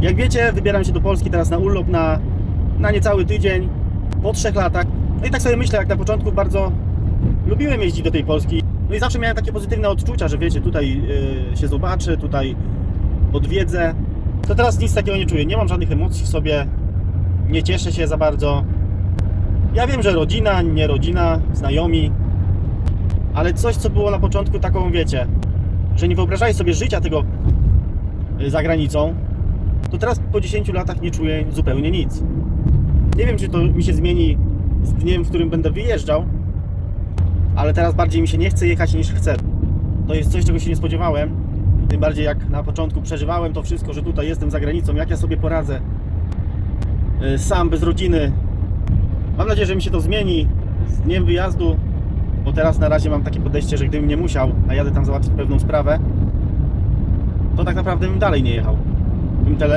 Jak wiecie, wybieram się do Polski teraz na urlop na, na niecały tydzień, po trzech latach. No i tak sobie myślę, jak na początku bardzo lubiłem jeździć do tej Polski. No i zawsze miałem takie pozytywne odczucia, że wiecie, tutaj yy, się zobaczę, tutaj odwiedzę. To teraz nic takiego nie czuję. Nie mam żadnych emocji w sobie, nie cieszę się za bardzo. Ja wiem, że rodzina, nie rodzina, znajomi, ale coś, co było na początku taką, wiecie, że nie wyobrażali sobie życia tego y, za granicą, to teraz po 10 latach nie czuję zupełnie nic. Nie wiem, czy to mi się zmieni z dniem, w którym będę wyjeżdżał, ale teraz bardziej mi się nie chce jechać niż chcę. To jest coś, czego się nie spodziewałem. Tym bardziej jak na początku przeżywałem to wszystko, że tutaj jestem za granicą, jak ja sobie poradzę y, sam, bez rodziny. Mam nadzieję, że mi się to zmieni z dniem wyjazdu, bo teraz na razie mam takie podejście, że gdybym nie musiał, a jadę tam załatwić pewną sprawę, to tak naprawdę bym dalej nie jechał. Bym tele,